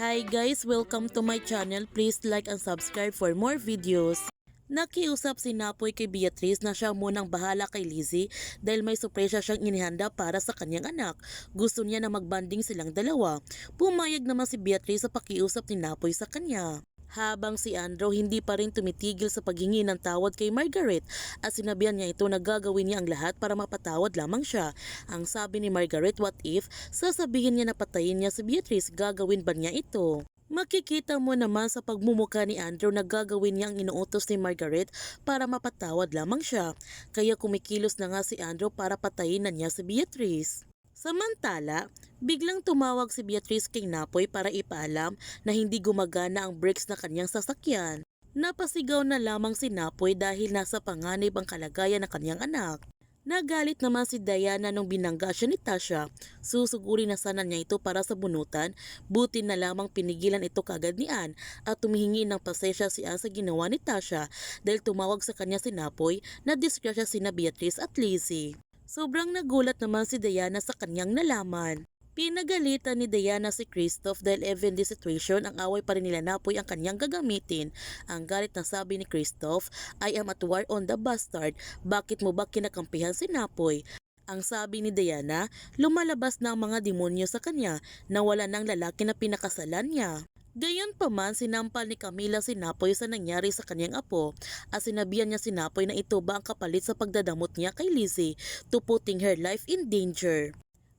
Hi guys, welcome to my channel. Please like and subscribe for more videos. Nakiusap si Napoy kay Beatrice na siya munang bahala kay Lizzie dahil may sorpresa siyang inihanda para sa kanyang anak. Gusto niya na magbanding silang dalawa. Pumayag naman si Beatrice sa pakiusap ni Napoy sa kanya. Habang si Andrew hindi pa rin tumitigil sa paghingi ng tawad kay Margaret at sinabihan niya ito na gagawin niya ang lahat para mapatawad lamang siya. Ang sabi ni Margaret, what if sasabihin niya na patayin niya si Beatrice, gagawin ba niya ito? Makikita mo naman sa pagmumuka ni Andrew na gagawin niya ang inuutos ni Margaret para mapatawad lamang siya. Kaya kumikilos na nga si Andrew para patayin na niya si Beatrice. Samantala, biglang tumawag si Beatrice kay Napoy para ipaalam na hindi gumagana ang brakes na kanyang sasakyan. Napasigaw na lamang si Napoy dahil nasa panganib ang kalagayan ng kanyang anak. Nagalit naman si Diana nung binangga siya ni Tasha. Susuguri na sana niya ito para sa bunutan, buti na lamang pinigilan ito kagad ni Ann at tumihingi ng pasensya si Ann sa ginawa ni Tasha dahil tumawag sa kanya si Napoy na disgrasya sina Beatrice at Lizzie. Sobrang nagulat naman si Diana sa kanyang nalaman. Pinagalitan ni Diana si Christoph dahil even the situation ang away pa rin nila Napoy ang kanyang gagamitin. Ang galit na sabi ni Christoph, I am at war on the bastard. Bakit mo ba kinakampihan si Napoy? Ang sabi ni Diana, lumalabas na ang mga demonyo sa kanya na wala ng lalaki na pinakasalan niya. Gayon pa man, sinampal ni Camila si Napoy sa nangyari sa kanyang apo at sinabihan niya si Napoy na ito ba ang kapalit sa pagdadamot niya kay Lizzie to putting her life in danger.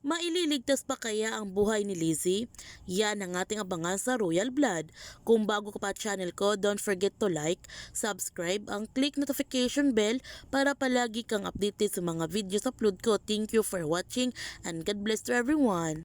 Maililigtas pa kaya ang buhay ni Lizzie? Yan ang ating abangan sa Royal Blood. Kung bago ka pa channel ko, don't forget to like, subscribe, ang click notification bell para palagi kang updated sa mga videos upload ko. Thank you for watching and God bless to everyone.